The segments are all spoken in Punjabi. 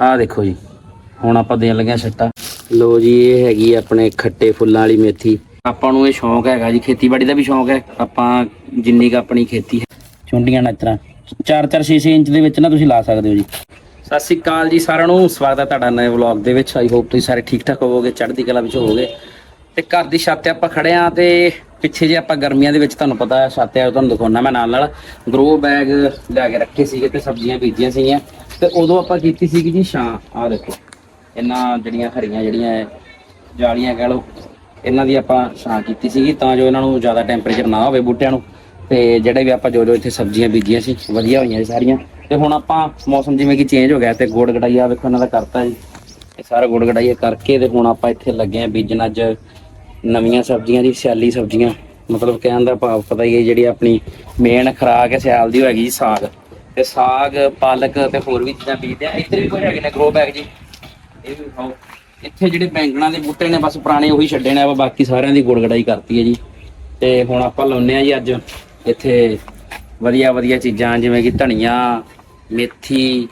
ਆਹ ਦੇਖੋ ਜੀ, ਹੁਣ ਆਪਾਂ ਦੇਣ ਲੱਗਿਆ ਛੱਟਾ ਲੋ ਜੀ, ਇਹ ਹੈਗੀ ਆਪਣੇ ਖੱਟੇ ਫੁੱਲਾਂ ਵਾਲੀ ਮੇਥੀ। ਆਪਾਂ ਨੂੰ ਇਹ ਸ਼ੌਂਕ ਹੈਗਾ ਜੀ, ਖੇਤੀਬਾੜੀ ਦਾ ਵੀ ਸ਼ੌਂਕ ਹੈ। ਆਪਾਂ ਜਿੰਨੀ ਕ ਆਪਣੀ ਖੇਤੀ ਹੈ, ਚੁੰਡੀਆਂ ਨਚਰਾ 4-4 6 ਇੰਚ ਦੇ ਵਿੱਚ ਨਾ ਤੁਸੀਂ ਲਾ ਸਕਦੇ ਹੋ ਜੀ। ਸਤਿ ਸ੍ਰੀ ਅਕਾਲ ਜੀ ਸਾਰਿਆਂ ਨੂੰ, ਸਵਾਗਤ ਹੈ ਤੁਹਾਡਾ ਨਵੇਂ ਵਲੌਗ ਦੇ ਵਿੱਚ। ਆਈ ਹੋਪ ਤੁਸੀਂ ਸਾਰੇ ਠੀਕ ਠਾਕ ਹੋਵੋਗੇ, ਚੜ੍ਹਦੀ ਕਲਾ ਵਿੱਚ ਹੋਵੋਗੇ। ਤੇ ਘਰ ਦੀ ਛੱਤ ਤੇ ਆਪਾਂ ਖੜੇ ਆ ਤੇ ਪਿੱਛੇ ਜੇ ਆਪਾਂ ਗਰਮੀਆਂ ਦੇ ਵਿੱਚ ਤੁਹਾਨੂੰ ਪਤਾ ਹੈ, ਛੱਤ ਤੇ ਤੁਹਾਨੂੰ ਦਿਖਾਉਣਾ ਮੈਂ ਨਾਲ ਨਾਲ ਗਰੋ ਬੈਗ ਲੈ ਕੇ ਰੱਖੇ ਸੀਗੇ ਤੇ ਸਬਜ਼ੀਆਂ ਬੀਜੀਆਂ ਸੀਗੀਆਂ। ਤੇ ਉਦੋਂ ਆਪਾਂ ਕੀਤੀ ਸੀਗੀ ਜੀ ਛਾਂ, ਆਹ ਦੇਖੋ। ਇਹਨਾਂ ਜਿਹੜੀਆਂ ਹਰੀਆਂ ਜਿਹੜੀਆਂ ਇਹ ਜਾਲੀਆਂ ਕਹਿ ਲਓ, ਇਹਨਾਂ ਦੀ ਆਪਾਂ ਛਾਂ ਕੀਤੀ ਸੀਗੀ ਤਾਂ ਜੋ ਇਹਨਾਂ ਨੂੰ ਜ਼ਿਆਦਾ ਟੈਂਪਰੇਚਰ ਨਾ ਹੋਵੇ ਬੂਟਿਆਂ ਨੂੰ। ਤੇ ਜਿਹੜੇ ਵੀ ਆਪਾਂ ਜੋ ਜੋ ਇੱਥੇ ਸਬਜ਼ੀਆਂ ਬੀਜੀਆਂ ਸੀ, ਵਧੀਆ ਹੋਈਆਂ ਸੀ ਸਾਰੀਆਂ। ਤੇ ਹੁਣ ਆਪਾਂ ਮੌਸਮ ਜਿਵੇਂ ਕਿ ਚੇਂਜ ਹੋ ਗਿਆ ਤੇ ਗੋੜ ਗੜਾਈਆ ਵੇਖੋ ਇਹਨਾਂ ਦਾ ਕਰਤਾ ਜੀ। ਇਹ ਸਾਰਾ ਗੋੜ ਗੜਾਈਆ ਕਰਕੇ ਤੇ ਹੁਣ ਆਪਾਂ ਇੱਥੇ ਲੱਗੇ ਆ ਬੀਜਣ ਅੱਜ ਨਵੀਆਂ ਸਬਜ਼ੀਆਂ ਜੀ, ਸਿਆਲੀ ਸਬਜ਼ੀਆਂ। ਮਤਲਬ ਕਹਿਣ ਦਾ ਭਾਵ ਪਤਾ ਹੀ ਹੈ ਜਿਹੜੀ ਆਪਣੀ ਮੇਨ ਖੁਰਾਕ ਹੈ, ਸਿਆਲ ਦੀ ਹੈਗੀ ਜੀ ਸਾਗ। ਤੇ ਸਾਗ, ਪਾਲਕ ਤੇ ਹੋਰ ਵੀ ਚੀਜ਼ਾਂ ਬੀਜਦੇ ਆ। ਇੱਧਰ ਵੀ ਕੋਈ ਹੈਗੇ ਨੇ ਗਰੋ ਬੈਗ ਜੀ। ਇਹ ਵੀ ਖਾਓ। ਇੱਥੇ ਜਿਹੜੇ ਬੈਂਗਣਾ ਦੇ ਬੂਟੇ ਨੇ, ਬਸ ਪੁਰਾਣੇ ਉਹੀ ਛੱਡੇ ਨੇ ਆਪਾਂ ਬਾਕੀ ਸਾਰਿਆਂ ਦੀ ਗੁੜਗੜਾਈ ਕਰਤੀ ਹੈ ਜੀ। ਤੇ ਹੁਣ ਆਪਾਂ ਲਾਉਨੇ ਆ ਜੀ ਅੱਜ। ਇੱਥੇ ਵਧੀਆ ਵਧੀਆ ਚੀਜ਼ਾਂ, ਜਿਵੇਂ ਕਿ ਧਨੀਆ, ਮੇਥੀ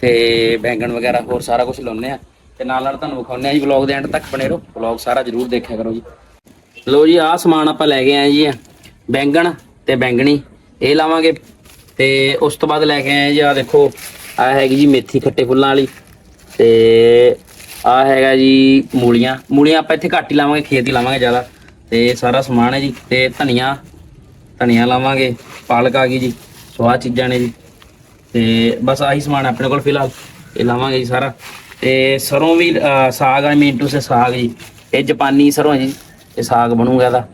ਤੇ ਬੈਂਗਣ ਵਗੈਰਾ, ਹੋਰ ਸਾਰਾ ਕੁਝ ਲਾਉਨੇ ਆ ਤੇ ਨਾਲ ਨਾਲ ਤੁਹਾਨੂੰ ਵਿਖਾਉਨੇ ਆ ਜੀ ਵਲੌਗ ਦੇ ਐਂਡ ਤੱਕ ਬਣੇ ਰਹੋ ਵਲੌਗ ਸਾਰਾ ਜਰੂਰ ਦੇਖਿਆ ਕਰੋ ਜੀ। ਲੋ ਜੀ, ਆਹ ਸਮਾਨ ਆਪਾਂ ਲੈ ਗਏ ਆਏ ਜੀ। ਬੈਂਗਣ ਤੇ ਬੈਂਗਣੀ। ਇਹ ਲਾਵਾਂਗੇ ਤੇ ਉਸ ਤੋਂ ਬਾਅਦ ਲੈ ਕੇ ਆਏ ਜੀ ਆ ਦੇਖੋ ਆ ਹੈਗੀ ਜੀ ਮੇਥੀ ਖੱਟੇ ਫੁੱਲਾਂ ਵਾਲੀ ਤੇ ਆ ਹੈਗਾ ਜੀ ਮੂਲੀਆਂ। ਮੂਲੀਆਂ ਆਪਾਂ ਇੱਥੇ ਘੱਟ ਹੀ ਲਾਵਾਂਗੇ, ਖੇਤ ਹੀ ਲਾਵਾਂਗੇ ਜ਼ਿਆਦਾ। ਤੇ ਸਾਰਾ ਸਮਾਨ ਹੈ ਜੀ, ਤੇ ਧਨੀਆ ਧਨੀਆ ਲਾਵਾਂਗੇ, ਪਾਲਕ ਆ ਗਈ ਜੀ ਸੋ ਚੀਜ਼ਾਂ ਨੇ ਜੀ। ਤੇ ਬਸ ਆਹੀ ਸਮਾਨ ਆਪਣੇ ਕੋਲ ਫਿਲਹਾਲ, ਇਹ ਲਾਵਾਂਗੇ ਜੀ ਸਾਰਾ। ਤੇ ਸਰੋਂ ਵੀ ਸਾਗ ਆ ਮੀਨ ਟੂ ਸੇ ਸਾਗ ਜੀ, ਇਹ ਜਾਪਾਨੀ ਸਰੋਂ ਜੀ, ਇਹ ਸਾਗ ਬਣੂਗਾ ਇਹਦਾ।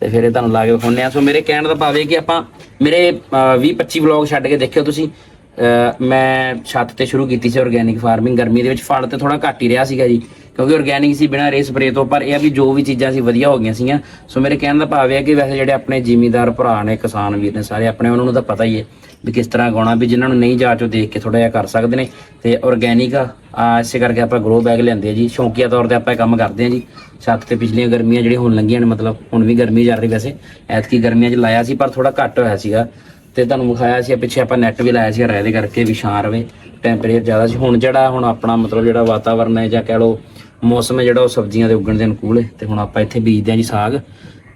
ਤੇ ਫਿਰ ਇਹ ਤੁਹਾਨੂੰ ਲਾ ਕੇ ਵਿਖਾਉਂਦੇ ਆ ਸੋ ਮੇਰੇ ਕਹਿਣ ਦਾ ਭਾਵ ਇਹ ਕਿ ਆਪਾਂ ਮੇਰੇ 20 25 ਵਲੌਗ ਛੱਡ ਕੇ ਦੇਖਿਓ ਤੁਸੀਂ। ਅਹ, ਮੈਂ ਛੱਤ ਤੇ ਸ਼ੁਰੂ ਕੀਤੀ ਸੀ ਆਰਗੇਨਿਕ ਫਾਰਮਿੰਗ ਗਰਮੀ ਦੇ ਵਿੱਚ ਫਲ ਤੇ ਥੋੜਾ ਘੱਟ ਹੀ ਰਿਹਾ ਸੀਗਾ ਜੀ ਕਿਉਂਕਿ ਆਰਗੇਨਿਕ ਸੀ ਬਿਨਾਂ ਰੇ ਸਪਰੇ ਤੋਂ ਪਰ ਇਹ ਆ ਵੀ ਜੋ ਵੀ ਚੀਜ਼ਾਂ ਸੀ ਵਧੀਆ ਹੋ ਗਈਆਂ ਸੀਗੀਆਂ। ਸੋ ਮੇਰੇ ਕਹਿਣ ਦਾ ਭਾਵ ਇਹ ਹੈ ਕਿ ਵੈਸੇ ਜਿਹੜੇ ਆਪਣੇ ਜ਼ਿਮੀਦਾਰ ਭਰਾ ਨੇ ਕਿਸਾਨ ਵੀਰ ਨੇ ਸਾਰੇ ਆਪਣੇ ਉਹਨਾਂ ਨੂੰ ਤਾਂ ਪਤਾ ਹੀ ਹੈ ਵੀ ਕਿਸ ਤਰ੍ਹਾਂ ਗਾਉਣਾ ਵੀ ਜਿਨ੍ਹਾਂ ਨੂੰ ਨਹੀਂ ਜਾ ਚੋ ਦੇਖ ਕੇ ਥੋੜਾ ਜਿਹਾ ਕਰ ਸਕਦੇ ਨੇ। ਤੇ ਆਰਗੇਨਿਕ ਆ ਇਸੇ ਕਰਕੇ ਆਪਾਂ ਗਰੋ ਬੈਗ ਲਿਆਂਦੇ ਆ ਜੀ। ਸ਼ੌਂਕੀਆ ਤੌਰ ਤੇ ਆਪਾਂ ਇਹ ਕੰਮ ਕਰਦੇ ਆ ਜੀ। ਛੱਤ ਤੇ ਪਿਛਲੀਆਂ ਗਰਮੀਆਂ ਜਿਹੜੀਆਂ ਹੁਣ ਲੰਘੀਆਂ ਨੇ, ਮਤਲਬ ਹੁਣ ਵੀ ਗਰਮੀ ਚੱਲ ਰਹੀ ਵੈਸੇ। ਐਤਕੀ ਗਰਮੀਆਂ 'ਚ ਲਾਇਆ ਸੀ, ਪਰ ਥੋੜਾ ਘੱਟ ਹੋਇਆ ਸੀਗਾ। ਤੇ ਤੁਹਾਨੂੰ ਵਿਖਾਇਆ ਸੀ, ਪਿੱਛੇ ਆਪਾਂ ਨੈਟ ਵੀ ਲਾਇਆ ਸੀ ਰਾਇ ਦੇ ਕਰਕੇ ਵੀ ਛਾਂ ਰਵੇ ਟੈਂਪਰੇਚਰ ਜ਼ਿਆਦਾ ਸੀ। ਹੁਣ ਜਿਹੜਾ, ਹੁਣ ਆਪਣਾ ਮਤਲਬ ਜਿਹੜਾ ਵਾਤਾਵਰਨ ਹੈ, ਜਾਂ ਕਹਿ ਲਓ ਮੌਸਮ ਹੈ ਜਿਹੜਾ, ਉਹ ਸਬਜ਼ੀਆਂ ਦੇ ਉੱਗਣ ਦੇ ਅਨੁਕੂਲ ਹੈ। ਤੇ ਹੁਣ ਆਪਾਂ ਇੱਥੇ ਬੀਜਦੇ ਹਾਂ ਜੀ ਸਾਗ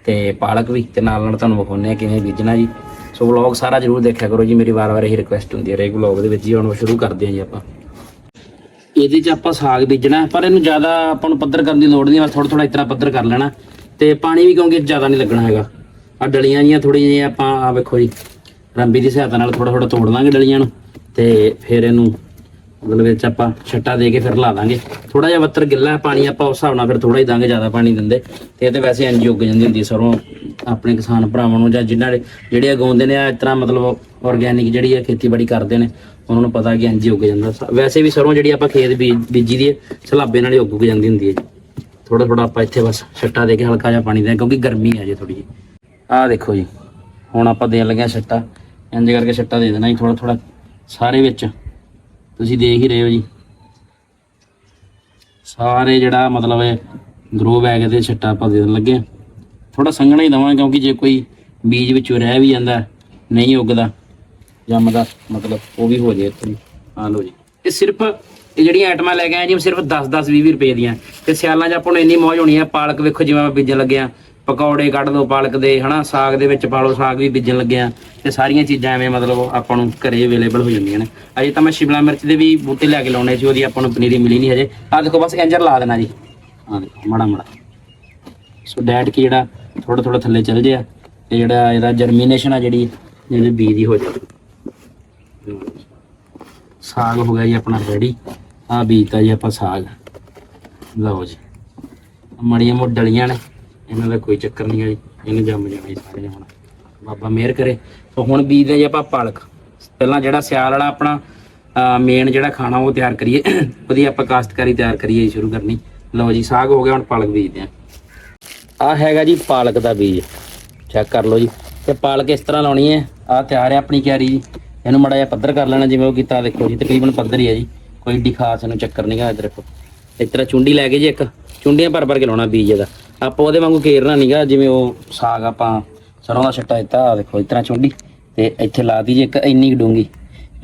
ਤੇ ਪਾਲਕ ਵੀ। ਤੇ ਨਾਲ ਨਾਲ ਤੁਹਾਨੂੰ ਵਿਖਾਉਂਦੇ ਆ ਕਿਵੇਂ ਬੀਜਣਾ ਜੀ। ਸੋ ਵਲੌਗ ਸਾਰਾ ਜਰੂਰ ਦੇਖਿਆ ਕਰੋ ਜੀ। ਮੇਰੀ ਵਾਰ-ਵਾਰ ਇਹੀ ਰਿਕੁਐਸਟ ਹੁੰਦੀ ਹੈ। ਰੇਗ ਵਲੌਗ ਦੇ ਵਿੱਚ ਜੀ, ਹੁਣ ਸ਼ੁਰੂ ਕਰਦੇ ਹਾਂ ਜੀ ਆਪਾਂ। ਇਹਦੇ 'ਚ ਆਪਾਂ ਸਾਗ ਬੀਜਣਾ, ਪਰ ਇਹਨੂੰ ਜ਼ਿਆਦਾ ਆਪਾਂ ਨੂੰ ਪੱਧਰ ਕਰਨ ਦੀ ਲੋੜ ਨਹੀਂ, ਬਸ ਥੋੜਾ ਥੋੜਾ ਇਤਨਾ ਪੱਧਰ ਕਰ ਲੈਣਾ। ਤੇ ਪਾਣੀ ਵੀ ਕਿਉਂਕਿ ਜ਼ਿਆਦਾ ਨਹੀਂ ਲੱਗਣਾ ਹੈਗਾ। ਆ ਡਲੀਆਂ ਜੀਆਂ ਥੋੜੀਆਂ ਜਿਹੀਆਂ ਆਪਾਂ ਆ ਵੇਖੋ ਜੀ, ਰੰਬੀ ਦੀ ਸਹਾਇਤਾ ਨਾਲ ਥੋੜਾ ਥੋੜਾ ਤੋੜ ਲਾਂਗੇ ਡਲੀਆਂ ਨੂੰ, ਤੇ ਫਿਰ ਇਹਨੂੰ ਮਤਲਬ ਵਿੱਚ ਆਪਾਂ ਛੱਟਾ ਦੇ ਕੇ ਫਿਰ ਲਾ ਦਾਂਗੇ। ਥੋੜਾ ਜਿਹਾ ਵੱਤਰ ਗਿੱਲਾ ਪਾਣੀ ਆਪਾਂ ਉਸ ਹਿਸਾਬ ਨਾਲ ਫਿਰ ਥੋੜਾ ਹੀ ਦਾਂਗੇ, ਜ਼ਿਆਦਾ ਪਾਣੀ ਦਿੰਦੇ। ਤੇ ਇਹ ਤੇ ਵੈਸੇ ਇੰਜ ਉੱਗ ਜਾਂਦੀ ਹੁੰਦੀ ਹੈ ਸਰੋਂ, ਆਪਣੇ ਕਿਸਾਨ ਭਰਾਵਾਂ ਨੂੰ ਜਾਂ ਜਿਨ੍ਹਾਂ ਦੇ ਜਿਹੜੇ ਉਗਾਉਂਦੇ ਨੇ, ਇਸ ਤਰ੍ਹਾਂ ਮਤਲਬ ਆਰਗੇਨਿਕ ਜਿਹੜੀ ਹੈ ਖੇਤੀਬਾੜੀ ਕਰਦੇ ਨੇ, ਉਹਨਾਂ ਨੂੰ ਪਤਾ ਕਿ ਇੰਜ ਉੱਗ ਜਾਂਦਾ। ਵੈਸੇ ਵੀ ਸਰੋਂ ਜਿਹੜੀ ਆਪਾਂ ਖੇਤ ਬੀਜ- ਬੀਜੀ ਦੀ ਸਲਾਬੇ ਨਾਲ ਹੀ ਉੱਗ ਜਾਂਦੀ ਹੁੰਦੀ ਹੈ ਜੀ। ਥੋੜਾ ਥੋੜਾ ਆਪਾਂ ਇੱਥੇ ਬਸ ਛੱਟਾ ਦੇ ਕੇ ਹਲਕਾ ਜਿਹਾ ਪਾਣੀ ਦੇ ਕਿਉਂਕਿ ਗਰਮੀ ਹੈ ਜੀ ਥੋੜੀ ਜੀ ਆਹ ਦੇਖੋ ਜੀ, ਹੁਣ ਆਪਾਂ ਦੇਣ ਲੱਗੇ ਹਾਂ ਛੱਟਾ। ਇੰਜ ਕਰਕੇ ਛੱਟਾ ਦੇ ਦੇਣਾ ਜੀ ਥੋੜਾ ਥੋੜਾ ਸਾਰੇ ਵਿੱਚ। ਤੁਸੀਂ ਦੇਖ ਹੀ ਰਹੇ ਹੋ ਜੀ। ਸਾਰੇ ਜਿਹੜਾ ਮਤਲਬ ਹੈ ਗਰੋ ਬੈਗ ਦੇ ਛੱਟਾ ਆਪਾਂ ਦੇਣ ਲੱਗੇ ਹਾਂ। ਥੋੜਾ ਸੰਘਣਾ ਹੀ ਦਵਾਂਗੇ ਕਿਉਂਕਿ ਜੇ ਕੋਈ ਬੀਜ ਵਿੱਚੋਂ ਰਹਿ ਵੀ ਜਾਂਦਾ, ਨਹੀਂ ਉੱਗਦਾ ਜੰਮਦਾ ਮਤਲਬ ਉਹ ਵੀ ਹੋ ਜੇ ਇੱਥੇ। ਆ ਲਓ ਜੀ। ਇਹ ਸਿਰਫ ਇਹ ਜਿਹੜੀਆਂ ਆਈਟਮਾਂ ਲੈ ਕੇ ਆਏ ਜੀ, ਉਹ ਸਿਰਫ 10 10 20 ਰੁਪਏ ਦੀਆਂ। ਤੇ ਸਿਆਲਾਂ 'ਚ ਆਪਾਂ ਨੂੰ ਇੰਨੀ ਮੌਜ ਹੋਣੀ ਹੈ ਪਾਲਕ ਵੇਖੋ ਜਿਵੇਂ ਆਪਾਂ ਬੀਜਣ ਲੱਗਿਆ ਪਕੌੜੇ ਕੱਢ ਦੋ, ਪਾਲਕ ਦੇ, ਹਨਾ, ਸਾਗ ਦੇ ਵਿੱਚ ਪਾ ਲਓ, ਸਾਗ ਵੀ ਬੀਜਣ ਲੱਗਿਆ। ਆ ਤੇ ਸਾਰੀਆਂ ਚੀਜ਼ਾਂ ਐਵੇਂ ਮਤਲਬ ਆਪਾਂ ਨੂੰ ਘਰੇ ਅਵੇਲੇਬਲ ਹੋ ਜਾਂਦੀਆਂ ਨੇ। ਅਜੇ ਤਾਂ ਮੈਂ ਸ਼ਿਮਲਾ ਮਿਰਚ ਦੇ ਵੀ ਬੂਟੇ ਲੈ ਕੇ ਲਾਉਣੇ ਸੀ, ਉਹਦੀ ਆਪਾਂ ਨੂੰ ਪਨੀਰੀ ਮਿਲੀ ਨਹੀਂ ਹਜੇ। ਆ ਦੇਖੋ, ਬਸ ਇੰਜਰ ਲਾ ਦੇਣਾ ਜੀ। ਆ ਦੇਖੋ, ਮਾੜਾ ਮਾੜਾ। ਸੋ ਡੈਟ ਕੀ ਜਿਹੜਾ ਥੋੜਾ ਥੋੜਾ ਥੱਲੇ ਚੱਲ ਜਿਆ। ਤੇ ਜਿਹੜਾ ਇਹਦਾ ਜਰਮੀਨੇਸ਼ਨ ਆ ਜਿਹੜੀ ਜਿਹੜੇ ਬੀਜ ਦੀ ਹੋ ਜਾਵੇ ਸਾਗ ਹੋ ਗਿਆ ਜੀ ਆਪਣਾ ਰੈਡੀ ਆ ਬੀਜਤਾ ਜੀ ਆਪਾਂ ਸਾਗ। ਲਓ ਜੀ। ਮੜੀਆਂ ਮੋ ਡਲੀਆਂ ਨੇ। ਇਹਨਾਂ ਦਾ ਕੋਈ ਚੱਕਰ ਨਹੀਂ ਹੈ ਜੀ ਇਹਨੂੰ ਜੰਮ ਜਾਣਾ ਜੀ ਸਾਰੇ ਹੁਣ ਬਾਬਾ ਮਿਹਰ ਕਰੇ। ਸੋ ਹੁਣ ਬੀਜਦੇ ਜੀ ਆਪਾਂ ਪਾਲਕ, ਪਹਿਲਾਂ ਜਿਹੜਾ ਸਿਆਲ ਵਾਲਾ ਆਪਣਾ ਮੇਨ ਜਿਹੜਾ ਖਾਣਾ ਉਹ ਤਿਆਰ ਕਰੀਏ। ਉਹਦੀ ਆਪਾਂ ਕਾਸ਼ਤਕਾਰੀ ਤਿਆਰ ਕਰੀਏ ਸ਼ੁਰੂ ਕਰਨੀ। ਲਓ ਜੀ, ਸਾਗ ਹੋ ਗਿਆ, ਹੁਣ ਪਾਲਕ ਬੀਜਦੇ ਆ ਆ ਹੈਗਾ ਜੀ ਪਾਲਕ ਦਾ ਬੀਜ। ਚੈੱਕ ਕਰ ਲਓ ਜੀ। ਤੇ ਪਾਲਕ ਇਸ ਤਰ੍ਹਾਂ ਲਾਉਣੀ ਹੈ। ਆ ਤਿਆਰ ਹੈ ਆਪਣੀ ਕਿਆਰੀ ਜੀ। ਇਹਨੂੰ ਮੜਾ ਜਿਹਾ ਪੱਧਰ ਕਰ ਲੈਣਾ ਜਿਵੇਂ ਉਹ ਕੀਤਾ ਦੇਖੋ ਜੀ, ਤਕਰੀਬਨ ਪੱਧਰ ਹੀ ਹੈ ਜੀ। ਕੋਈ ਏਡੀ ਖਾਸ ਇਹਨੂੰ ਚੱਕਰ ਨਹੀਂਗਾ ਇੱਧਰ ਦੇਖੋ। ਇਸ ਤਰ੍ਹਾਂ ਚੁੰਡੀ ਲੈ ਕੇ ਜੀ ਇੱਕ। ਚੁੰਡੀਆਂ ਭਰ ਭਰ ਕੇ ਲਾਉਣਾ ਬੀਜ ਇਹਦਾ। ਆਪਾਂ ਉਹਦੇ ਵਾਂਗੂ ਘੇਰਨਾ ਨਹੀਂਗਾ ਜਿਵੇਂ ਉਹ ਸਾਗ ਆਪਾਂ ਸਰੋਂ ਦਾ ਛੱਟਾ ਦਿੱਤਾ ਆ ਦੇਖੋ, ਇਸ ਤਰ੍ਹਾਂ ਚੁੰਡੀ, ਤੇ ਇੱਥੇ ਲਾ ਦੀ ਜੀ ਇੱਕ ਇੰਨੀ ਕੁ ਡੂੰਗੀ।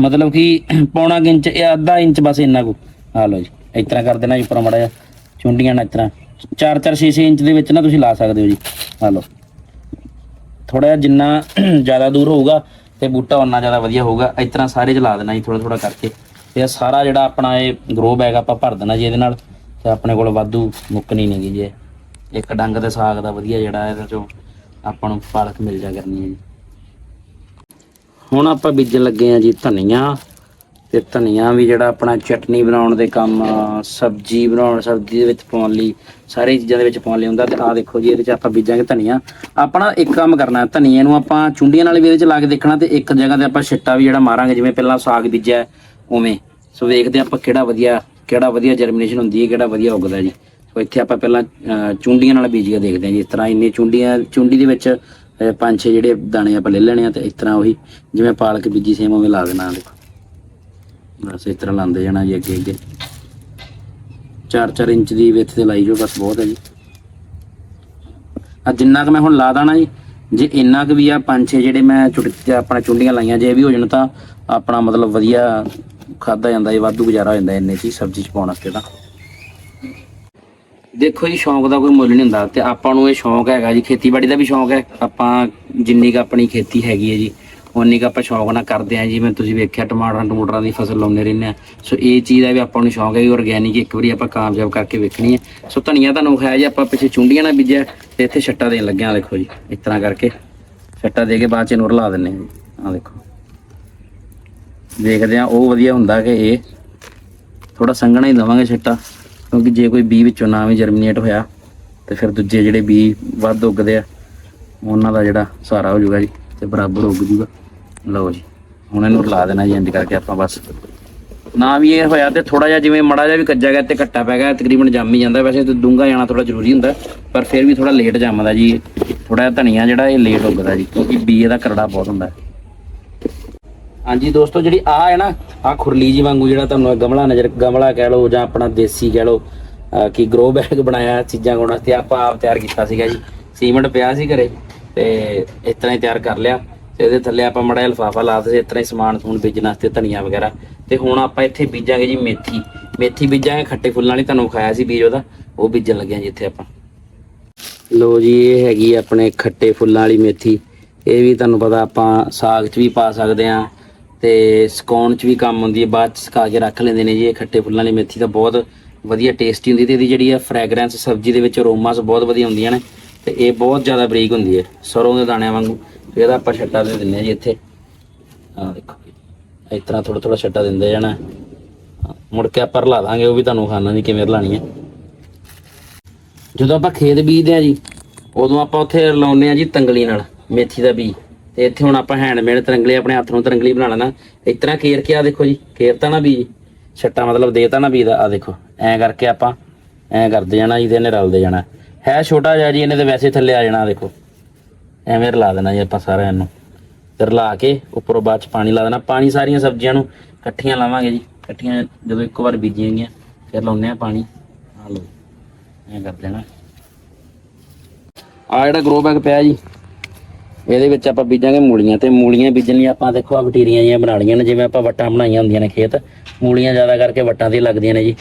ਮਤਲਬ ਕਿ ਪੌਣਾ ਕੁ ਇੰਚ, ਇਹ ਅੱਧਾ ਇੰਚ ਬਸ ਇੰਨਾ ਕੁ। ਆ ਲਓ ਜੀ, ਇਸ ਤਰ੍ਹਾਂ ਕਰ ਦੇਣਾ ਜੀ ਉੱਪਰ ਮੜਾ ਚੁੰਡੀਆਂ ਨਾਲ ਇਸ ਤਰ੍ਹਾਂ। 4-4 6 ਇੰਚ ਦੇ ਵਿੱਚ ਨਾ ਤੁਸੀਂ ਲਾ ਸਕਦੇ ਹੋ ਜੀ। ਆ ਲਓ। ਥੋੜਾ ਜਿਹਾ ਜਿੰਨਾ ਜ਼ਿਆਦਾ ਦੂਰ ਹੋਊਗਾ, ਤੇ ਬੂਟਾ ਉਨਾ ਜ਼ਿਆਦਾ ਵਧੀਆ ਹੋਊਗਾ। ਇਸ ਤਰ੍ਹਾਂ ਸਾਰੇ ਚ ਲਾ ਦੇਣਾ ਜੀ ਥੋੜਾ ਥੋੜਾ ਕਰਕੇ। ਤੇ ਇਹ ਸਾਰਾ ਜਿਹੜਾ ਆਪਣਾ ਇਹ ਗਰੋ ਬੈਗ ਆਪਾਂ ਭਰ ਦੇਣਾ ਜੀ ਇਹਦੇ ਨਾਲ, ਤੇ ਆਪਣੇ ਕੋਲ ਵਾਧੂ ਮੁੱਕਣੀ ਨਹੀਂਗੀ ਜੀ ਇਹ। ਇੱਕ ਡੰਗ ਦੇ ਸਾਗ ਦਾ ਵਧੀਆ ਜਿਹੜਾ ਇਹਦੇ ਚੋਂ ਆਪਾਂ ਨੂੰ ਪਾਲਕ ਮਿਲ ਜਾ ਕਰਨੀ ਹੈ ਜੀ। ਹੁਣ ਆਪਾਂ ਬੀਜਣ ਲੱਗੇ ਆ ਜੀ ਧਨੀਆ ਤੇ ਧਨੀਆ ਵੀ ਜਿਹੜਾ ਆਪਣਾ ਚਟਨੀ ਬਣਾਉਣ ਦੇ ਕੰਮ ਸਬਜ਼ੀ ਬਣਾਉਣ ਸਬਜ਼ੀ ਦੇ ਵਿੱਚ ਪਾਉਣ ਲਈ ਸਾਰੀ ਚੀਜ਼ਾਂ ਦੇ ਵਿੱਚ ਪਾਉਣ ਲਈ ਹੁੰਦਾ ਤੇ ਆਹ ਦੇਖੋ ਜੀ ਇਹਦੇ ਚ ਆਪਾਂ ਬੀਜਾਂਗੇ ਧਨੀਆ। ਆਪਣਾ ਇੱਕ ਕੰਮ ਕਰਨਾ ਹੈ, ਧਨੀਏ ਨੂੰ ਆਪਾਂ ਚੁੰਡੀਆਂ ਨਾਲ ਵੀ ਇਹਦੇ ਵਿੱਚ ਲਾ ਕੇ ਦੇਖਣਾ ਤੇ ਇੱਕ ਜਗ੍ਹਾ ਤੇ ਆਪਾਂ ਛਿੱਟਾ ਵੀ ਜਿਹੜਾ ਮਾਰਾਂਗੇ ਜਿਵੇਂ ਪਹਿਲਾਂ ਸਾਗ ਬੀਜਿਆ ਉਵੇਂ। ਸੋ ਵੇਖਦੇ ਆਪਾਂ ਕਿਹੜਾ ਵਧੀਆ ਕਿਹੜਾ ਵਧੀਆ ਜਰਮੀਨੇਸ਼ਨ ਹੁੰਦੀ ਹੈ ਕਿਹੜਾ ਵਧੀਆ ਉੱਗਦਾ ਜੀ। ਸੋ ਇੱਥੇ ਆਪਾਂ ਪਹਿਲਾਂ ਅਹ, ਚੁੰਡੀਆਂ ਨਾਲ ਬੀਜ ਦੇਖਦੇ ਹਾਂ ਜੀ ਇਸ ਤਰ੍ਹਾਂ ਇੰਨੇ ਚੁੰਡੀਆਂ ਚੁੰਡੀ ਦੇ ਵਿੱਚ ਪੰਜ ਛੇ ਜਿਹੜੇ ਦਾਣੇ ਆਪਾਂ ਲੈ ਲੈਣੇ ਆ ਤੇ ਇਸ ਤਰ੍ਹਾਂ ਉਹੀ ਜਿਵੇਂ ਪਾਲਕ ਬੀਜੀ ਸੇਮ ਉਵੇਂ ਲਾ ਦੇਣਾ ਦੇਖੋ। ਬਸ ਇਸ ਤਰ੍ਹਾਂ ਲਾਉਂਦੇ ਜਾਣਾ ਜੀ ਅੱਗੇ ਅੱਗੇ। 4-4 ਇੰਚ ਦੀ ਵਿੱਥ ਤੇ ਲਾਈ ਜੋ ਬਸ ਬਹੁਤ ਹੈ ਜੀ। ਆ ਜਿੰਨਾ ਕੁ ਮੈਂ ਹੁਣ ਲਾ ਦਾਣਾ ਜੀ ਜੇ ਇੰਨਾ ਕੁ ਵੀ ਆ ਪੰਜ ਛੇ ਜਿਹੜੇ ਮੈਂ ਚੁਟ ਆਪਣਾ ਚੁੰਡੀਆਂ ਲਾਈਆਂ ਜੇ ਇਹ ਵੀ ਹੋ ਜਾਣ ਤਾਂ ਆਪਣਾ ਮਤਲਬ ਵਧੀਆ ਖਾਦਾ ਜਾਂਦਾ ਇਹ ਵਾਧੂ ਗੁਜ਼ਾਰਾ ਹੋ ਜਾਂਦਾ ਇੰਨੇ ਚ ਸਬਜ਼ੀ ਚ ਪਾਉਣ ਵਾਸਤੇ ਤਾਂ। ਦੇਖੋ ਜੀ, ਸ਼ੌਂਕ ਦਾ ਕੋਈ ਮੁੱਲ ਨਹੀਂ ਹੁੰਦਾ ਤੇ ਆਪਾਂ ਨੂੰ ਇਹ ਸ਼ੌਂਕ ਹੈਗਾ ਜੀ, ਖੇਤੀਬਾੜੀ ਦਾ ਵੀ ਸ਼ੌਂਕ ਹੈ। ਆਪਾਂ ਜਿੰਨੀ ਕ ਆਪਣੀ ਖੇਤੀ ਹੈਗੀ ਹੈ ਜੀ ਉਨੀ ਕ ਆਪਾਂ ਸ਼ੌਂਕ ਨਾਲ ਕਰਦੇ ਆਂ ਜਿਵੇਂ ਤੁਸੀਂ ਵੇਖਿਆ, ਟਮਾਟਰਾਂ, ਟਮੂਟਰਾਂ ਦੀ ਫਸਲ ਲਾਉਂਦੇ ਰਹਿੰਦੇ ਆ ਸੋ ਇਹ ਚੀਜ਼ ਦਾ ਵੀ ਆਪਾਂ ਨੂੰ ਸ਼ੌਂਕ ਹੈ ਕਿ ਆਰਗੈਨਿਕ ਇੱਕ ਵਾਰੀ ਆਪਾਂ ਕਾਮਯਾਬ ਕਰਕੇ ਵੇਖਣੀ ਹੈ। ਸੋ ਧਨੀਆ ਤੁਹਾਨੂੰ ਖਾਇਆ ਜੀ, ਆਪਾਂ ਪਿੱਛੇ ਚੁੰਡੀਆਂ ਨਾਲ ਬੀਜਿਆ ਤੇ ਇੱਥੇ ਛੱਟਾ ਦੇਣ ਲੱਗਿਆ ਦੇਖੋ ਜੀ, ਇਸ ਤਰ੍ਹਾਂ ਕਰਕੇ। ਛੱਟਾ ਦੇ ਕੇ ਬਾਅਦ ਚ ਇਹਨੂੰ ਰਲਾ ਦਿੰਨੇ ਆ ਜੀ, ਆਹ ਦੇਖੋ। ਦੇਖਦੇ ਆ ਉਹ ਵਧੀਆ ਹੁੰਦਾ ਕਿ ਇਹ ਥੋੜਾ ਸੰਘਣਾ ਹੀ ਦਵਾਂਗੇ ਛੱਟਾ। ਕਿਉਂਕਿ ਜੇ ਕੋਈ ਬੀ ਵਿੱਚੋਂ ਨਾ ਵੀ ਜਰਮੀਨੇਟ ਹੋਇਆ, ਤੇ ਫਿਰ ਦੂਜੇ ਜਿਹੜੇ ਬੀ ਵੱਧ ਉੱਗਦੇ ਆ, ਉਹਨਾਂ ਦਾ ਜਿਹੜਾ ਸਹਾਰਾ ਹੋ ਜਾਊਗਾ ਜੀ, ਤੇ ਬਰਾਬਰ ਉੱਗ ਜੂਗਾ। ਲਓ ਜੀ, ਹੁਣ ਇਹਨੂੰ ਰਲਾ ਦੇਣਾ ਜੀ ਇੰਜ ਕਰਕੇ ਆਪਾਂ ਬਸ। ਨਾ ਵੀ ਇਹ ਹੋਇਆ ਤੇ ਥੋੜਾ ਜਿਹਾ ਜਿਵੇਂ ਮੜਾ ਜਿਹਾ ਵੀ ਕੱਜਾ ਗਿਆ ਤੇ ਘੱਟਾ ਪੈ ਗਿਆ, ਤਕਰੀਬਨ ਜੰਮ ਹੀ ਜਾਂਦਾ। ਵੈਸੇ ਤੇ ਡੂੰਘਾ ਜਾਣਾ ਥੋੜਾ ਜ਼ਰੂਰੀ ਹੁੰਦਾ, ਪਰ ਫਿਰ ਵੀ ਥੋੜਾ ਲੇਟ ਜੰਮਦਾ ਜੀ। ਥੋੜਾ ਜਿਹਾ ਧਨੀਆ ਜਿਹੜਾ ਇਹ ਲੇਟ ਉੱਗਦਾ ਜੀ, ਕਿਉਂਕਿ ਬੀ ਇਹਦਾ ਕਰੜਾ ਬਹੁਤ ਹੁੰਦਾ। ਹਾਂਜੀ ਦੋਸਤੋ, ਜਿਹੜੀ ਆ ਹੈ ਨਾ, ਆ ਖੁਰਲੀ ਜੀ ਵਾਂਗੂ ਜਿਹੜਾ ਤੁਹਾਨੂੰ ਗਮਲਾ ਨਜ਼ਰ, ਗਮਲਾ ਕਹਿ ਲਓ ਜਾਂ ਆਪਣਾ ਦੇਸੀ ਕਹਿ ਲਓ ਕਿ ਗਰੋ ਬੈਗ ਬਣਾਇਆ ਚੀਜ਼ਾਂ ਗਾਉਣ ਵਾਸਤੇ, ਆਪਾਂ ਆਪ ਤਿਆਰ ਕੀਤਾ ਸੀਗਾ ਜੀ। ਸੀਮੈਂਟ ਪਿਆ ਸੀ ਘਰੇ ਤੇ ਇਸ ਤਰ੍ਹਾਂ ਹੀ ਤਿਆਰ ਕਰ ਲਿਆ ਤੇ ਇਹਦੇ ਥੱਲੇ ਆਪਾਂ ਮੜਾ ਲਫਾਫਾ ਲਾ ਦਿੱਤੇ ਇਸ ਤਰ੍ਹਾਂ ਹੀ ਸਮਾਨ ਸਮੂਨ ਬੀਜਣ ਵਾਸਤੇ, ਧਨੀਆ ਵਗੈਰਾ। ਤੇ ਹੁਣ ਆਪਾਂ ਇੱਥੇ ਬੀਜਾਂਗੇ ਜੀ ਮੇਥੀ। ਮੇਥੀ ਬੀਜਾਂਗੇ, ਖੱਟੇ ਫੁੱਲਾਂ ਵਾਲੀ, ਤੁਹਾਨੂੰ ਖਾਇਆ ਸੀ ਬੀਜ ਉਹਦਾ, ਉਹ ਬੀਜਣ ਲੱਗਿਆ ਜੀ ਇੱਥੇ ਆਪਾਂ। ਲੋ ਜੀ, ਇਹ ਹੈਗੀ ਆਪਣੇ ਖੱਟੇ ਫੁੱਲਾਂ ਵਾਲੀ ਮੇਥੀ। ਇਹ ਵੀ ਤੁਹਾਨੂੰ ਪਤਾ ਆਪਾਂ ਸਾਗ 'ਚ ਵੀ ਪਾ ਸਕਦੇ ਆ ਤੇ ਸਕੌਣ 'ਚ ਵੀ ਕੰਮ ਆਉਂਦੀ ਹੈ, ਬਾਅਦ 'ਚ ਸੁਕਾ ਕੇ ਰੱਖ ਲੈਂਦੇ ਨੇ ਜੀ ਇਹ ਖੱਟੇ ਫੁੱਲਾਂ ਵਾਲੀ ਮੇਥੀ ਤਾਂ ਬਹੁਤ ਵਧੀਆ ਟੇਸਟੀ ਹੁੰਦੀ ਤੇ ਇਹਦੀ ਜਿਹੜੀ ਆ ਫ੍ਰੈਗਰੈਂਸ ਸਬਜ਼ੀ ਦੇ ਵਿੱਚ ਅਰੋਮਾਸ ਬਹੁਤ ਵਧੀਆ ਹੁੰਦੀਆਂ ਨੇ ਤੇ ਇਹ ਬਹੁਤ ਜ਼ਿਆਦਾ ਬਰੀਕ ਹੁੰਦੀ ਹੈ, ਸਰੋਂ ਦੇ ਦਾਣਿਆਂ ਵਾਂਗੂ। ਤੇ ਇਹਦਾ ਆਪਾਂ ਛੱਟਾ ਦੇ ਦਿੰਨੇ ਆ ਜੀ ਇੱਥੇ। ਆਹ ਦੇਖੋ ਇਸ ਤਰ੍ਹਾਂ ਥੋੜਾ ਥੋੜਾ ਛੱਟਾ ਦਿੰਦੇ ਜਾਣਾ। ਮੁੜ ਕੇ ਆਪਾਂ ਰਲਾ ਦਾਂਗੇ, ਉਹ ਵੀ ਤੁਹਾਨੂੰ ਖਾਣਾ ਦੀ ਕਿਵੇਂ ਰਲਾਣੀ ਹੈ। ਜਦੋਂ ਆਪਾਂ ਖੇਤ ਬੀਜਦੇ ਆ ਜੀ, ਉਦੋਂ ਆਪਾਂ ਉੱਥੇ ਲਾਉਂਦੇ ਆ ਜੀ ਤੰਗਲੀ ਨਾਲ, ਮੇਥੀ ਦਾ ਬੀਜ। ਤੇ ਇੱਥੇ ਹੁਣ ਆਪਾਂ ਹੈਂਡਮੇਡ ਤਰੰਗਲੇ ਆਪਣੇ ਹੱਥ ਨੂੰ ਤਰੰਗਲੀ ਬਣਾ ਲੈਣਾ। ਇਸ ਤਰ੍ਹਾਂ ਕੇਰ ਕੇ ਆ ਦੇਖੋ ਜੀ ਕੇਰਤਾ ਨਾ ਬੀਜ, ਛੱਟਾ ਮਤਲਬ ਦੇਤਾ ਨਾ ਬੀਜ ਦਾ, ਆ ਦੇਖੋ, ਐਂ ਕਰਕੇ ਆਪਾਂ ਐਂ ਕਰਦੇ ਜਾਣਾ ਜੀ ਤੇ ਰਲਦੇ ਜਾਣਾ। ਹੈ ਛੋਟਾ ਜਿਹਾ ਜੀ, ਇਹਨੇ ਤੇ ਵੈਸੇ ਥੱਲੇ ਆ ਜਾਣਾ, ਦੇਖੋ। ਐਵੇਂ ਰਲਾ ਦੇਣਾ ਜੀ ਆਪਾਂ ਸਾਰਿਆਂ ਨੂੰ। ਤੇ ਰਲਾ ਕੇ ਉੱਪਰੋਂ ਬਾਅਦ ਚ ਪਾਣੀ ਲਾ ਦੇਣਾ। ਪਾਣੀ ਸਾਰੀਆਂ ਸਬਜ਼ੀਆਂ ਨੂੰ ਇਕੱਠੀਆਂ ਲਾਵਾਂਗੇ ਜੀ। ਇਕੱਠੀਆਂ ਜਦੋਂ ਇੱਕ ਵਾਰ ਬੀਜੀਆਂ ਗਈਆਂ, ਫਿਰ ਲਾਉਂਦੇ ਆ ਪਾਣੀ। ਆ ਲਓ, ਐਂ ਕਰ ਦੇਣਾ। ਆ ਜਿਹੜਾ ਗਰੋ ਬੈਗ ਪਿਆ ਜੀ ਇਹਦੇ ਵਿੱਚ ਆਪਾਂ ਬੀਜਾਂਗੇ ਮੂਲੀਆਂ ਤੇ ਮੂਲੀਆਂ ਬੀਜਣ ਲਈ ਆਪਾਂ ਦੇਖੋ ਆ ਬਟੀਰੀਆਂ ਜੀਆਂ ਬਣਾ ਲਈਆਂ ਨੇ, ਜਿਵੇਂ ਆਪਾਂ ਵੱਟਾਂ ਬਣਾਈਆਂ ਹੁੰਦੀਆਂ ਨੇ ਖੇਤ, ਮੂਲੀਆਂ ਜ਼ਿਆਦਾ ਕਰਕੇ ਵੱਟਾਂ ਤੇ ਲੱਗਦੀਆਂ ਨੇ ਜੀ।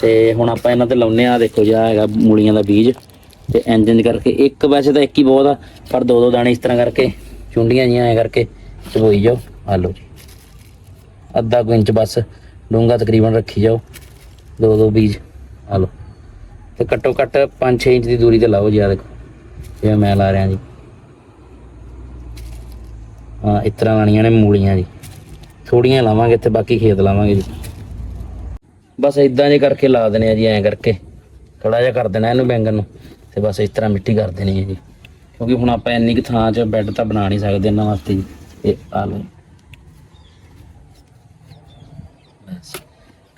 ਤੇ ਹੁਣ ਆਪਾਂ ਇਹਨਾਂ ਤੇ ਲਾਉਨੇ ਆ ਦੇਖੋ ਜੀ, ਆਹ ਹੈਗਾ ਮੂਲੀਆਂ ਦਾ ਬੀਜ। ਤੇ ਇੰਜ ਕਰਕੇ ਇੱਕ ਵੈਸੇ ਤਾਂ ਇੱਕ ਹੀ ਬਹੁਤ ਆ, ਪਰ ਦੋ ਦੋ ਦਾਣੇ ਇਸ ਤਰ੍ਹਾਂ ਕਰਕੇ, ਚੁੰਡੀਆਂ ਜੀਆਂ ਐ ਕਰਕੇ ਚਬੋਈ ਜਾਓ। ਆ ਲਓ ਜੀ। ਅੱਧਾ ਕੁ ਇੰਚ ਬਸ ਡੂੰਘਾ ਤਕਰੀਬਨ ਰੱਖੀ ਜਾਓ। ਦੋ ਦੋ ਬੀਜ ਆ ਲਓ। ਤੇ ਘੱਟੋ ਘੱਟ 5-6 ਇੰਚ ਦੀ ਦੂਰੀ ਤੇ ਲਾਓ ਜੀ ਆ ਦੇਖੋ। ਜਿਵੇਂ ਮੈਂ ਲਾ ਰਿਹਾ ਜੀ। ਇਸ ਤਰ੍ਹਾਂ ਲਾਣੀਆਂ ਨੇ ਮੂਲੀਆਂ ਜੀ। ਥੋੜੀਆਂ ਲਾਵਾਂਗੇ ਤੇ ਬਾਕੀ ਖੇਤ ਲਾਵਾਂਗੇ ਜੀ। ਬਸ ਇਦਾਂ ਜੇ ਕਰਕੇ ਲਾ ਦੇਣੇ ਆ ਜੀ, ਐਂ ਕਰਕੇ। ਥੋੜਾ ਜਿਹਾ ਕਰ ਦੇਣਾ ਇਹਨੂੰ ਬੈਂਗਨ ਨੂੰ, ਤੇ ਬਸ ਇਸ ਤਰ੍ਹਾਂ ਮਿੱਟੀ ਕਰ ਦੇਣੀ ਹੈ ਜੀ। ਕਿਉਂਕਿ ਹੁਣ ਆਪਾਂ ਇੰਨੀ ਕੁ ਥਾਂ 'ਚ ਬੈੱਡ ਤਾਂ ਬਣਾ ਨਹੀਂ ਸਕਦੇ ਇਹਨਾਂ ਵਾਸਤੇ ਜੀ। ਇਹ ਆ ਲਓ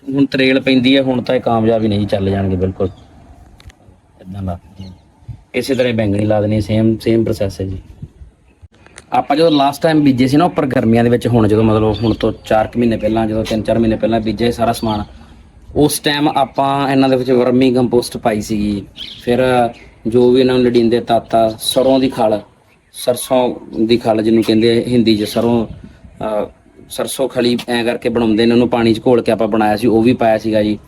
ਹੁਣ ਤਰੇਲ ਪੈਂਦੀ ਹੈ, ਹੁਣ ਤਾਂ ਇਹ ਕਾਮਯਾਬ ਹੀ ਨਹੀਂ ਚੱਲ ਜਾਣਗੇ ਬਿਲਕੁਲ। ਇਦਾਂ ਲਾ ਦਿੰਦੇ ਇਸੇ ਤਰ੍ਹਾਂ ਹੀ ਬੈਂਗਣੀ ਲਾ ਦੇਣੀ ਸੇਮ ਸੇਮ ਪ੍ਰੋਸੈਸ ਹੈ ਜੀ। ਆਪਾਂ ਜਦੋਂ ਲਾਸਟ ਟਾਈਮ ਬੀਜੇ ਸੀ ਨਾ ਉੱਪਰ ਗਰਮੀਆਂ ਦੇ ਵਿੱਚ, ਹੁਣ ਜਦੋਂ ਮਤਲਬ ਹੁਣ ਤੋਂ 4 ਮਹੀਨੇ ਪਹਿਲਾਂ, ਜਦੋਂ 3-4 ਮਹੀਨੇ ਪਹਿਲਾਂ ਬੀਜੇ ਸਾਰਾ ਸਮਾਨ, ਉਸ ਟਾਈਮ ਆਪਾਂ ਇਹਨਾਂ ਦੇ ਵਿੱਚ ਵਰਮੀ ਕੰਪੋਸਟ ਪਾਈ ਸੀਗੀ। ਫਿਰ ਜੋ ਵੀ ਇਹਨਾਂ ਨੂੰ ਲੜਿੰਦੇ ਤਾਤਾ, ਸਰੋਂ ਦੀ ਖਲ, ਸਰਸੋਂ ਦੀ ਖਲ ਜਿਹਨੂੰ ਕਹਿੰਦੇ ਹਿੰਦੀ 'ਚ, ਸਰੋਂ ਸਰਸੋਂ ਖਲੀ ਐ ਕਰਕੇ ਬਣਾਉਂਦੇ ਨੇ, ਉਹਨੂੰ ਪਾਣੀ 'ਚ ਘੋਲ ਕੇ ਆਪਾਂ ਬਣਾਇਆ ਸੀ, ਉਹ ਵੀ ਪਾਇਆ ਸੀਗਾ ਜੀ।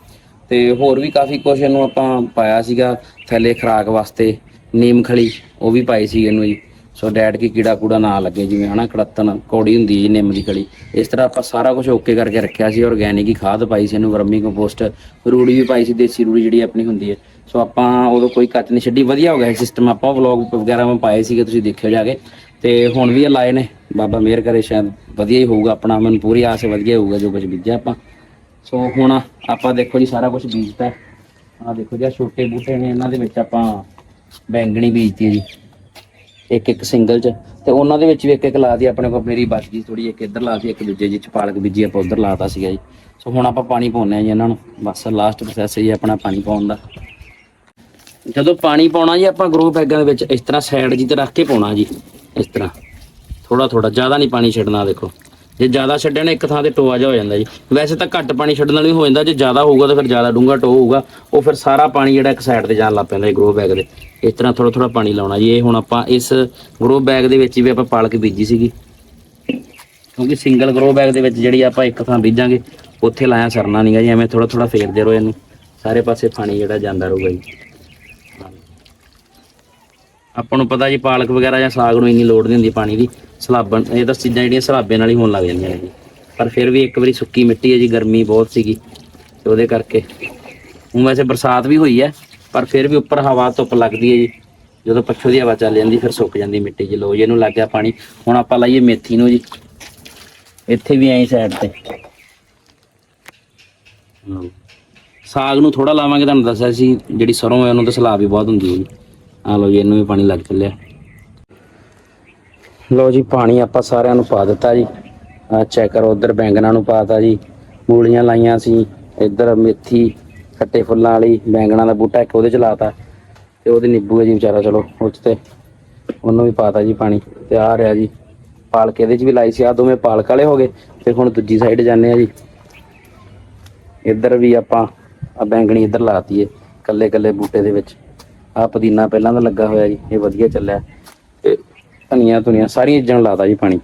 ਤੇ ਹੋਰ ਵੀ ਕਾਫੀ ਕੁਝ ਇਹਨੂੰ ਆਪਾਂ ਪਾਇਆ ਸੀਗਾ, ਥੈਲੇ ਖਰਾਕ ਵਾਸਤੇ, ਨੀਮ ਖਲੀ, ਉਹ ਵੀ ਪਾਈ ਸੀ ਇਹਨੂੰ ਜੀ। ਸੋ ਡੈਡ ਕੀ ਕੀੜਾ ਕੂੜਾ ਨਾ ਲੱਗੇ, ਜਿਵੇਂ ਹਨਾ ਕੜਤਨ ਕੌੜੀ ਹੁੰਦੀ ਹੈ ਜੀ, ਨਿੰਮ ਦੀ ਖਲੀ ਇਸ ਤਰ੍ਹਾਂ ਆਪਾਂ ਸਾਰਾ ਕੁਝ ਓਕੇ ਕਰਕੇ ਰੱਖਿਆ ਸੀ ਆਰਗੈਨਿਕ ਹੀ ਖਾਦ ਪਾਈ ਸੀ ਇਹਨੂੰ, ਵਰਮੀ ਕੰਪੋਸਟ ਰੂੜੀ ਵੀ ਪਾਈ ਸੀ, ਦੇਸੀ ਰੂੜੀ ਜਿਹੜੀ ਆਪਣੀ ਹੁੰਦੀ ਹੈ। ਸੋ ਆਪਾਂ ਉਦੋਂ ਕੋਈ ਕੱਚ ਨਹੀਂ ਛੱਡੀ, ਵਧੀਆ ਹੋ ਗਿਆ ਸਿਸਟਮ ਆਪਾਂ ਵਲੌਗ ਵਗੈਰਾ ਮੈਂ ਪਾਏ ਸੀਗੇ, ਤੁਸੀਂ ਦੇਖਿਓ ਜਾ ਕੇ। ਤੇ ਹੁਣ ਵੀ ਇਹ ਲਾਏ ਨੇ। ਬਾਬਾ ਮਿਹਰ ਕਰੇ, ਸ਼ਾਇਦ ਵਧੀਆ ਹੀ ਹੋਊਗਾ ਆਪਣਾ, ਮੈਨੂੰ ਪੂਰੀ ਆਸ ਵਧੀਆ ਹੋਊਗਾ ਜੋ ਕੁਝ ਬੀਜਿਆ ਆਪਾਂ। ਸੋ ਹੁਣ ਆਪਾਂ ਦੇਖੋ ਜੀ, ਸਾਰਾ ਕੁਝ ਬੀਜਤਾ। ਆ ਦੇਖੋ ਜੀ, ਆਹ ਛੋਟੇ ਬੂਟੇ ਨੇ, ਇਹਨਾਂ ਦੇ ਵਿੱਚ ਆਪਾਂ ਬੈਂਗਣੀ ਬੀਜਤੀ ਹੈ ਜੀ। ਇੱਕ ਇੱਕ ਸਿੰਗਲ ਚ। ਤੇ ਉਹਨਾਂ ਦੇ ਵਿੱਚ ਵੀ ਇੱਕ ਇੱਕ ਲਾਤੀ ਆਪਣੇ ਕੋਲ ਮੇਰੀ ਬਚ ਗਈ ਥੋੜੀ ਇੱਕ ਇੱਧਰ ਲਾਤੀ ਇੱਕ ਦੂਜੇ ਜੀ ਚ ਪਾਲਕ ਬੀਜੀ ਆਪਾਂ ਉੱਧਰ ਲਾਤਾ ਸੀਗਾ ਜੀ। ਸੋ ਹੁਣ ਆਪਾਂ ਪਾਣੀ ਪਾਉਂਦੇ ਆ ਜੀ ਇਹਨਾਂ ਨੂੰ। ਬਸ ਲਾਸਟ ਪ੍ਰੋਸੈਸ ਹੈ ਜੀ ਆਪਣਾ ਪਾਣੀ ਪਾਉਣ ਦਾ। ਜਦੋਂ ਪਾਣੀ ਪਾਉਣਾ ਜੀ, ਆਪਾਂ ਗਰੋ ਬੈਗਾਂ ਦੇ ਵਿੱਚ ਇਸ ਤਰ੍ਹਾਂ ਸਾਈਡ ਜੀ ਤੇ ਰੱਖ ਕੇ ਪਾਉਣਾ ਜੀ, ਇਸ ਤਰ੍ਹਾਂ। ਥੋੜਾ ਥੋੜਾ ਜ਼ਿਆਦਾ ਨਹੀਂ ਪਾਣੀ ਛੱਡਣਾ, ਦੇਖੋ। ਜੇ ਜ਼ਿਆਦਾ ਛੱਡਿਆ ਨਾ ਇੱਕ ਥਾਂ ਤੇ ਟੋਆ ਜਾ ਹੋ ਜਾਂਦਾ ਜੀ। ਵੈਸੇ ਤਾਂ ਘੱਟ ਪਾਣੀ ਛੱਡਣ ਨਾਲ ਵੀ ਹੋ ਜਾਂਦਾ, ਜੇ ਜ਼ਿਆਦਾ ਹੋਊਗਾ ਤਾਂ ਫਿਰ ਜ਼ਿਆਦਾ ਡੂੰਘਾ ਟੋ ਹੋਊਗਾ। ਉਹ ਫਿਰ ਸਾਰਾ ਪਾਣੀ ਜਿਹੜਾ ਇੱਕ ਸਾਈਡ ਤੇ ਜਾਣ ਲੱਗ ਪੈਂਦਾ ਜੀ ਗਰੋ ਬੈਗ ਦੇ। ਇਸ ਤਰ੍ਹਾਂ ਥੋੜਾ ਥੋੜਾ ਪਾਣੀ ਲਾਉਣਾ ਜੀ। ਇਹ ਹੁਣ ਆਪਾਂ ਇਸ ਗਰੋ ਬੈਗ ਦੇ ਵਿੱਚ ਵੀ ਆਪਾਂ ਪਾਲਕ ਬੀਜੀ ਸੀਗੀ। ਕਿਉਂਕਿ ਸਿੰਗਲ ਗਰੋ ਬੈਗ ਦੇ ਵਿੱਚ ਜਿਹੜੀ ਆਪਾਂ ਇੱਕ ਥਾਂ ਬੀਜਾਂਗੇ, ਉੱਥੇ ਲਾਇਆ ਸਰਨਾ ਨਹੀਂਗਾ ਜੀ। ਐਵੇਂ ਥੋੜਾ ਥੋੜਾ ਫੇਰਦੇ ਰਹੋ ਇਹਨੂੰ ਸਾਰੇ ਪਾਸੇ ਪਾਣੀ ਜਿਹੜਾ ਜਾਂਦਾ ਰਹੂਗਾ ਜੀ। ਆਪਾਂ ਨੂੰ ਪਤਾ ਜੀ ਪਾਲਕ ਵਗੈਰਾ ਜਾਂ ਸਾਗ ਨੂੰ ਇੰਨੀ ਲੋੜ ਨਹੀਂ ਹੁੰਦੀ ਪਾਣੀ ਦੀ। ਸਲਾਬਣ, ਇਹ ਤਾਂ ਚੀਜ਼ਾਂ ਜਿਹੜੀਆਂ ਸਲਾਬੇ ਨਾਲ ਹੀ ਹੋਣ ਲੱਗ ਜਾਂਦੀਆਂ ਨੇ ਜੀ। ਪਰ ਫਿਰ ਵੀ ਇੱਕ ਵਾਰੀ ਸੁੱਕੀ ਮਿੱਟੀ ਹੈ ਜੀ, ਗਰਮੀ ਬਹੁਤ ਸੀਗੀ। ਤੇ ਉਹਦੇ ਕਰਕੇ ਹੁਣ ਵੈਸੇ ਬਰਸਾਤ ਵੀ ਹੋਈ ਹੈ, ਪਰ ਫਿਰ ਵੀ ਉੱਪਰ ਹਵਾ ਧੁੱਪ ਲੱਗਦੀ ਹੈ ਜੀ। ਜਦੋਂ ਪੱਛੋਂ ਦੀ ਹਵਾ ਚੱਲ ਜਾਂਦੀ, ਫਿਰ ਸੁੱਕ ਜਾਂਦੀ ਮਿੱਟੀ ਜੀ। ਲੋ ਜੀ, ਇਹਨੂੰ ਲੱਗ ਗਿਆ ਪਾਣੀ। ਹੁਣ ਆਪਾਂ ਲਾਈਏ ਮੇਥੀ ਨੂੰ ਜੀ। ਇੱਥੇ ਵੀ ਐਂ ਸਾਈਡ ਤੇ। ਲਓ। ਸਾਗ ਨੂੰ ਥੋੜਾ ਲਾਵਾਂਗੇ, ਤੁਹਾਨੂੰ ਦੱਸਿਆ ਸੀ, ਜਿਹੜੀ ਸਰੋਂ ਹੈ, ਉਹਨੂੰ ਤਾਂ ਸਲਾਬ ਵੀ ਬਹੁਤ ਹੁੰਦੀ ਹੈ ਜੀ। ਆ ਲਓ ਜੀ, ਇਹਨੂੰ ਵੀ ਪਾਣੀ ਲੱਗ ਚੱਲਿਆ। ਲੋ ਜੀ, ਪਾਣੀ ਆਪਾਂ ਸਾਰਿਆਂ ਨੂੰ ਪਾ ਦਿੱਤਾ ਜੀ। ਆ ਚੈੱਕ ਕਰੋ, ਉਧਰ ਬੈਂਗਣਾ ਨੂੰ ਪਾਤਾ ਜੀ। ਮੂਲੀਆਂ ਲਾਈਆਂ ਸੀ, ਇੱਧਰ ਮੇਥੀ, ਖੱਟੇ ਫੁੱਲਾਂ ਵਾਲੀ ਬੈਂਗਣਾ ਦਾ ਬੂਟਾ ਇੱਕ ਉਹਦੇ ਚ ਲਾਤਾ। ਤੇ ਉਹਦੇ ਨਿੰਬੂ ਹੈ ਜੀ ਵਿਚਾਰਾ, ਚਲੋ ਉਹ ਤੇ ਉਹਨੂੰ ਵੀ ਪਾਤਾ ਜੀ ਪਾਣੀ। ਤੇ ਆ ਰਿਹਾ ਜੀ, ਪਾਲਕ ਇਹਦੇ ਚ ਵੀ ਲਾਈ ਸੀ ਆ ਦੋਵੇਂ ਪਾਲਕ ਵਾਲੇ ਹੋ ਗਏ। ਤੇ ਹੁਣ ਦੂਜੀ ਸਾਈਡ ਜਾਂਦੇ ਆ ਜੀ। ਇੱਧਰ ਵੀ ਆਪਾਂ ਆ ਬੈਂਗਣੀ ਇੱਧਰ ਲਾਤੀ ਏ ਕੱਲੇ ਕੱਲੇ ਬੂਟੇ ਦੇ ਵਿੱਚ। ਆ ਪੁਦੀਨਾ ਪਹਿਲਾਂ ਦਾ ਲੱਗਾ ਹੋਇਆ ਜੀ, ਇਹ ਵਧੀਆ ਚੱਲਿਆ। ਧਨੀਆ ਧੁਨੀਆ ਸਾਰੀਆਂ ਚੀਜ਼ਾਂ ਨੂੰ ਲਾਤਾ ਜੀ ਪਾਣੀ।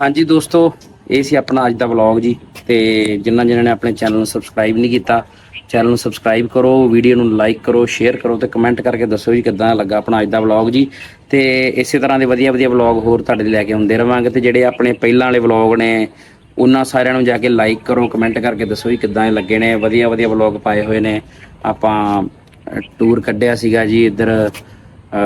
ਹਾਂਜੀ ਦੋਸਤੋ, ਇਹ ਸੀ ਆਪਣਾ ਅੱਜ ਦਾ ਵਲੌਗ ਜੀ ਤੇ ਜਿਨ੍ਹਾਂ ਜਿਨ੍ਹਾਂ ਨੇ ਆਪਣੇ ਚੈਨਲ ਨੂੰ ਸਬਸਕ੍ਰਾਈਬ ਨਹੀਂ ਕੀਤਾ, ਚੈਨਲ ਨੂੰ ਸਬਸਕ੍ਰਾਈਬ ਕਰੋ, ਵੀਡੀਓ ਨੂੰ ਲਾਈਕ ਕਰੋ, ਸ਼ੇਅਰ ਕਰੋ ਤੇ ਕਮੈਂਟ ਕਰਕੇ ਦੱਸੋ ਜੀ ਕਿੱਦਾਂ ਲੱਗਾ ਆਪਣਾ ਅੱਜ ਦਾ ਵਲੌਗ ਜੀ। ਤੇ ਇਸੇ ਤਰ੍ਹਾਂ ਦੇ ਵਧੀਆ ਵਧੀਆ ਵਲੌਗ ਹੋਰ ਤੁਹਾਡੇ ਲਈ ਲੈ ਕੇ ਆਉਂਦੇ ਰਵਾਂਗੇ ਤੇ ਜਿਹੜੇ ਆਪਣੇ ਪਹਿਲਾਂ ਵਾਲੇ ਵਲੌਗ ਨੇ, ਉਹਨਾਂ ਸਾਰਿਆਂ ਨੂੰ ਜਾ ਕੇ ਲਾਈਕ ਕਰੋ, ਕਮੈਂਟ ਕਰਕੇ ਦੱਸੋ ਜੀ ਕਿੱਦਾਂ ਇਹ ਲੱਗੇ ਨੇ। ਵਧੀਆ ਵਧੀਆ ਵਲੌਗ ਪਾਏ ਹੋਏ ਨੇ। ਆਪਾਂ ਟੂਰ ਕੱਢਿਆ ਸੀਗਾ ਜੀ ਇੱਧਰ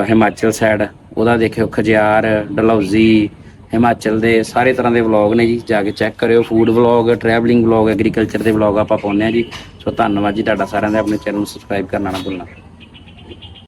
ਹਿਮਾਚਲ ਸਾਈਡ ਉਹਦਾ ਦੇਖਿਓ ਖਜਿਆਰ, ਡਲਹੌਜ਼ੀ, ਹਿਮਾਚਲ ਦੇ ਸਾਰੇ ਤਰ੍ਹਾਂ ਦੇ ਵਲੌਗ ਨੇ ਜੀ, ਜਾ ਕੇ ਚੈੱਕ ਕਰਿਓ। Food vlog travelling vlog agriculture ਦੇ ਵਲੌਗ ਆਪਾਂ ਪਾਉਂਦੇ ਆ ਜੀ। ਸੋ ਧੰਨਵਾਦ ਜੀ ਤੁਹਾਡਾ ਸਾਰਿਆਂ ਦਾ, ਆਪਣੇ ਚੈਨਲ ਨੂੰ ਸਬਸਕ੍ਰਾਈਬ ਕਰਨਾ ਨਾ ਭੁੱਲਣਾ।